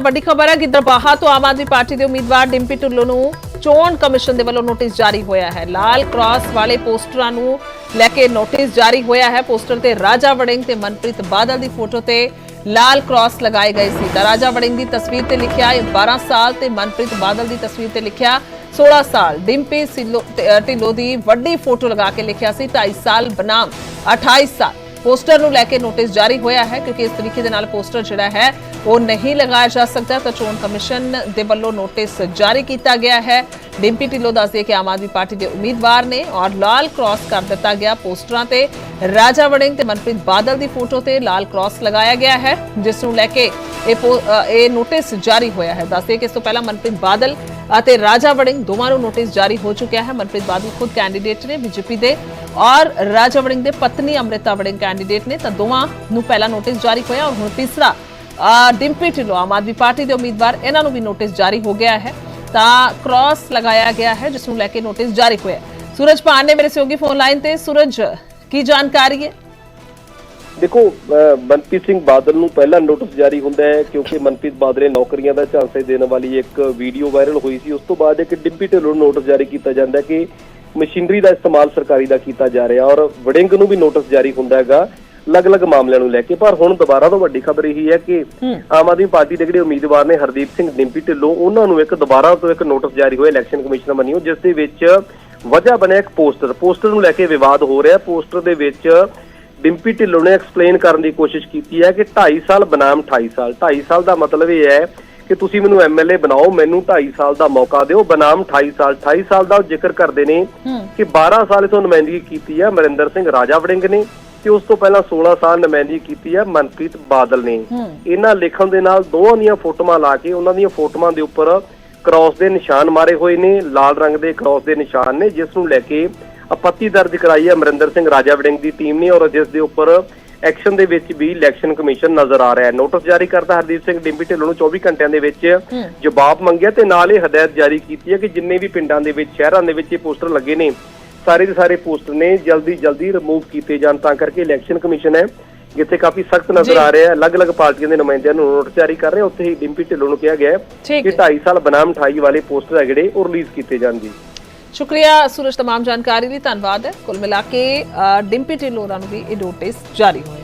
ਵੱਡੀ ਖਬਰ ਹੈ ਕਿ ਦਰਬਾਹਾ ਤੋਂ ਆਮ ਆਦਮੀ ਪਾਰਟੀ ਦੇ ਉਮੀਦਵਾਰ ਡਿੰਪੀ ਢਿੱਲੋਂ ਨੂੰ ਚੋਣ ਕਮਿਸ਼ਨ ਦੇ ਵੱਲੋਂ ਨੋਟਿਸ ਜਾਰੀ ਹੋਇਆ ਹੈ। ਲਾਲ ਕ੍ਰਾਸ ਵਾਲੇ ਪੋਸਟਰਾਂ ਨੂੰ ਲੈ ਕੇ ਨੋਟਿਸ ਜਾਰੀ ਹੋਇਆ ਹੈ। ਪੋਸਟਰ ਤੇ ਰਾਜਾ ਵੜਿੰਗ ਤੇ ਮਨਪ੍ਰੀਤ ਬਾਦਲ ਦੀ ਫੋਟੋ ਤੇ ਲਾਲ ਕ੍ਰਾਸ ਲਗਾਏ ਗਏ ਸੀ। ਤਾਂ ਰਾਜਾ ਵੜਿੰਗ ਦੀ ਤਸਵੀਰ ਤੇ ਲਿਖਿਆ, ਇਹ 12 ਸਾਲ ਤੇ ਮਨਪ੍ਰੀਤ ਬਾਦਲ ਦੀ ਤਸਵੀਰ ਤੇ ਲਿਖਿਆ 16 ਸਾਲ। ਡਿੰਪੀ ਸਿੱਲੋ- ਢਿੱਲੋਂ ਦੀ ਵੱਡੀ ਫੋਟੋ ਲਗਾ ਕੇ ਲਿਖਿਆ ਸੀ 2.5 ਸਾਲ ਬਨਾਮ 28 ਸਾਲ। ਪੋਸਟਰ ਨੂੰ ਲੈ ਕੇ ਨੋਟਿਸ ਜਾਰੀ ਹੋਇਆ ਹੈ, ਕਿਉਂਕਿ ਇਸ ਤਰੀਕੇ ਦੇ ਨਾਲ ਪੋਸਟਰ ਜਿਹੜਾ ਹੈ ਉਹ ਨਹੀਂ ਲਗਾਇਆ ਜਾ ਸਕਦਾ। ਤਾਂ ਚੋਣ ਕਮਿਸ਼ਨ ਦੇ ਵੱਲੋਂ ਨੋਟਿਸ ਜਾਰੀ ਕੀਤਾ ਗਿਆ ਹੈ। ਡਿੰਪੀ ਢਿੱਲੋਂ ਦੱਸਦੇ ਕਿ ਆਮ ਆਦਮੀ ਪਾਰਟੀ ਦੇ ਉਮੀਦਵਾਰ ਨੇ ਔਰ ਲਾਲ ਕ੍ਰਾਸ ਕਰ ਦਿੱਤਾ ਗਿਆ ਪੋਸਟਰਾਂ ਤੇ। ਰਾਜਾ ਵੜਿੰਗ ਤੇ ਮਨਪ੍ਰੀਤ ਬਾਦਲ ਦੀ ਫੋਟੋ ਤੇ ਲਾਲ ਕ੍ਰਾਸ ਲਗਾਇਆ ਗਿਆ ਹੈ, ਜਿਸ ਨੂੰ ਲੈ ਕੇ ਇਹ ਪੋ- ਇਹ ਨੋਟਿਸ ਜਾਰੀ ਹੋਇਆ ਹੈ। ਦੱਸਦੇ ਕਿ ਇਸ ਤੋਂ ਪਹਿਲਾਂ ਮਨਪ੍ਰੀਤ ਬਾਦਲ ਅਤੇ ਰਾਜਾ ਵੜਿੰਗ ਦੋਵਾਂ ਨੂੰ ਨੋਟਿਸ ਜਾਰੀ ਹੋ ਚੁੱਕਿਆ ਹੈ। ਮਨਪ੍ਰੀਤ ਬਾਦਲ ਖੁਦ ਕੈਂਡੀਡੇਟ ਨੇ ਬੀਜੇਪੀ ਦੇ ਔਰ ਰਾਜਾ ਵੜਿੰਗ ਦੇ ਪਤਨੀ ਅੰਮ੍ਰਿਤਾ ਵੜਿੰਗ ਕੈਂਡੀਡੇਟ ਨੇ। ਤਾਂ ਦੋਵਾਂ ਨੂੰ ਪਹਿਲਾ ਨੋਟਿਸ ਜਾਰੀ ਹੋਇਆ ਔਰ ਹੁਣ ਤੀਸਰਾ ਡਿੰਪੀ ਢਿੱਲੋਂ ਆਮ ਆਦਮੀ ਪਾਰਟੀ ਦੇ ਉਮੀਦਵਾਰ, ਇਹਨਾਂ ਨੂੰ ਵੀ ਨੋਟਿਸ ਜਾਰੀ ਹੋ ਗਿਆ ਹੈ। ਤਾਂ ਕ੍ਰਾਸ ਲਗਾਇਆ ਗਿਆ ਹੈ, ਜਿਸ ਨੂੰ ਲੈ ਕੇ ਨੋਟਿਸ ਜਾਰੀ ਹੋਇਆ ਸੂਰਜ ਪਾਨ ਨੇ ਮੇਰੇ ਸਹਿਯੋਗੀ ਫੋਨ ਲਾਈਨ ਤੇ। ਸੂਰਜ, ਕੀ ਜਾਣਕਾਰੀ ਹੈ? ਦੇਖੋ ਮਨਪ੍ਰੀਤ ਸਿੰਘ ਬਾਦਲ ਨੂੰ ਪਹਿਲਾ ਨੋਟਿਸ ਜਾਰੀ ਹੁੰਦਾ ਹੈ, ਕਿਉਂਕਿ ਮਨਪ੍ਰੀਤ ਬਾਦਲ ਨੇ ਨੌਕਰੀਆਂ ਦਾ ਝਾਂਸੇ ਦੇਣ ਵਾਲੀ ਇੱਕ ਵੀਡੀਓ ਵਾਇਰਲ ਹੋਈ ਸੀ। ਉਸ ਤੋਂ ਬਾਅਦ ਇੱਕ ਡਿੰਪੀ ਢਿੱਲੋਂ ਨੋਟਿਸ ਜਾਰੀ ਕੀਤਾ ਜਾਂਦਾ ਕਿ ਮਸ਼ੀਨਰੀ ਦਾ ਇਸਤੇਮਾਲ ਸਰਕਾਰੀ ਦਾ ਕੀਤਾ ਜਾ ਰਿਹਾ ਔਰ ਵੜਿੰਗ ਨੂੰ ਵੀ ਨੋਟਿਸ ਜਾਰੀ ਹੁੰਦਾ ਹੈਗਾ। ਅਲੱਗ-ਅਲੱਗ ਮਾਮਲਿਆਂ ਨੂੰ ਲੈ ਕੇ। ਪਰ ਹੁਣ ਦੁਬਾਰਾ ਤੋਂ ਵੱਡੀ ਖਬਰ ਇਹੀ ਹੈ ਕਿ ਆਮ ਆਦਮੀ ਪਾਰਟੀ ਦੇ ਜਿਹੜੇ ਉਮੀਦਵਾਰ ਨੇ ਹਰਦੀਪ ਸਿੰਘ ਡਿੰਪੀ ਢਿੱਲੋਂ ਉਹਨਾਂ ਨੂੰ ਇੱਕ ਦੁਬਾਰਾ ਤੋਂ ਇੱਕ ਨੋਟਿਸ ਜਾਰੀ ਹੋਇਆ ਇਲੈਕਸ਼ਨ ਕਮਿਸ਼ਨ ਵੱਲੋਂ ਜਿਸ ਦੇ ਵਿੱਚ ਵਜ੍ਹਾ ਬਣਿਆ ਇੱਕ ਪੋਸਟਰ। ਪੋਸਟਰ ਨੂੰ ਲੈ ਕੇ ਵਿਵਾਦ ਹੋ ਰਿਹਾ। ਪੋਸਟਰ ਦੇ ਵਿੱਚ ਡਿੰਪੀ ਢਿੱਲੋਂ ਨੇ ਐਕਸਪਲੇਨ ਕਰਨ ਦੀ ਕੋਸ਼ਿਸ਼ ਕੀਤੀ ਹੈ ਕਿ 2.5 ਸਾਲ ਬਨਾਮ 28 ਸਾਲ। 2.5 ਸਾਲ ਦਾ ਮਤਲਬ ਇਹ ਹੈ ਕਿ ਤੁਸੀਂ ਮੈਨੂੰ ਐਮਐਲਏ ਬਣਾਓ ਮੈਨੂੰ 2.5 ਸਾਲ ਦਾ ਮੌਕਾ ਦਿਓ। ਬਨਾਮ 28 ਸਾਲ। 28 ਸਾਲ ਦਾ ਉਹ ਜ਼ਿਕਰ ਕਰਦੇ ਨੇ ਕਿ 12 ਸਾਲ ਤੋਂ ਨੁਮਾਇੰਦਗੀ ਕੀਤੀ ਹੈ। ਮਰਿੰਦਰ ਸਿੰਘ ਰਾਜਾ ਵੜਿੰਗ ਨੇ। ਤੇ ਉਸ ਤੋਂ ਪਹਿਲਾਂ 16 ਸਾਲ ਨੁਮਾਇੰਦਗੀ ਕੀਤੀ ਹੈ ਮਨਪ੍ਰੀਤ ਬਾਦਲ ਨੇ। ਇਹਨਾਂ ਲਿਖਣ ਦੇ ਨਾਲ ਦੋਵਾਂ ਦੀਆਂ ਫੋਟੋਆਂ ਲਾ ਕੇ ਉਹਨਾਂ ਦੀਆਂ ਫੋਟੋਆਂ ਦੇ ਉੱਪਰ ਕ੍ਰਾਸ ਦੇ ਨਿਸ਼ਾਨ ਮਾਰੇ ਹੋਏ ਨੇ ਲਾਲ ਰੰਗ ਦੇ ਕ੍ਰਾਸ ਦੇ ਨਿਸ਼ਾਨ ਨੇ ਜਿਸ ਨੂੰ ਲੈ ਕੇ ਆਪੱਤੀ ਦਰਜ ਕਰਾਈ ਹੈ ਅਮਰਿੰਦਰ ਸਿੰਘ ਰਾਜਾ ਵੜਿੰਗ ਦੀ ਟੀਮ ਨੇ ਔਰ ਜਿਸ ਦੇ ਉੱਪਰ ਐਕਸ਼ਨ ਦੇ ਵਿੱਚ ਵੀ ਇਲੈਕਸ਼ਨ ਕਮਿਸ਼ਨ ਨਜ਼ਰ ਆ ਰਿਹਾ ਹੈ। ਨੋਟਿਸ ਜਾਰੀ ਕਰਦਾ ਹਰਦੀਪ ਸਿੰਘ ਡਿੰਪੀ ਢਿੱਲੋਂ ਨੂੰ 24 ਘੰਟਿਆਂ ਦੇ ਵਿੱਚ ਜਵਾਬ ਮੰਗਿਆ ਤੇ ਨਾਲ ਇਹ ਹਦਾਇਤ ਜਾਰੀ ਕੀਤੀ ਹੈ ਕਿ ਜਿੰਨੇ ਵੀ ਪਿੰਡਾਂ ਦੇ ਵਿੱਚ ਸ਼ਹਿਰਾਂ ਦੇ ਵਿੱਚ ਇਹ ਪੋਸਟਰ ਲੱਗੇ ਨੇ ਸਾਰੇ ਦੇ ਸਾਰੇ ਪੋਸਟਰ ਨੇ ਜਲਦੀ ਜਲਦੀ ਰਿਮੂਵ ਕੀਤੇ ਜਾਣ ਤਾਂ ਕਰਕੇ ਇਲੈਕਸ਼ਨ ਕਮਿਸ਼ਨ ਹੈ ਜਿੱਥੇ ਕਾਫੀ ਸਖਤ ਨਜ਼ਰ ਜੀ। ਆ ਰਿਹਾ ਹੈ ਅਲੱਗ-ਅਲੱਗ ਪਾਰਟੀਆਂ ਦੇ ਨੁਮਾਇੰਦਿਆਂ ਨੂੰ ਨੋਟਿਸ ਜਾਰੀ ਕਰ ਰਹੇ ਉੱਥੇ ਹੀ ਡਿੰਪੀ ਢਿੱਲੋਂ ਨੂੰ ਕਿਹਾ ਗਿਆ ਹੈ ਠੀਕ ਕਿ ਹੈ। 2.5 ਸਾਲ ਬਨਾਮ 28 ਵਾਲੇ ਪੋਸਟਰ ਹੈ ਜਿਹੜੇ ਉਹ ਰਿਲੀਜ਼ ਕੀਤੇ ਜਾਣ ਜੀ ਸ਼ੁਕਰੀਆ ਸੂਰਜ तमाम ਜਾਣਕਾਰੀ ਲਈ ਧੰਨਵਾਦ ਹੈ ਕੁੱਲ ਮਿਲਾ ਕੇ ਅ, ਡਿੰਪੀ ਢਿੱਲੋਂ ਹੋਰਾਂ ਨੂੰ ਵੀ ਇਹ ਨੋਟਿਸ ਜਾਰੀ ਹੋਇਆ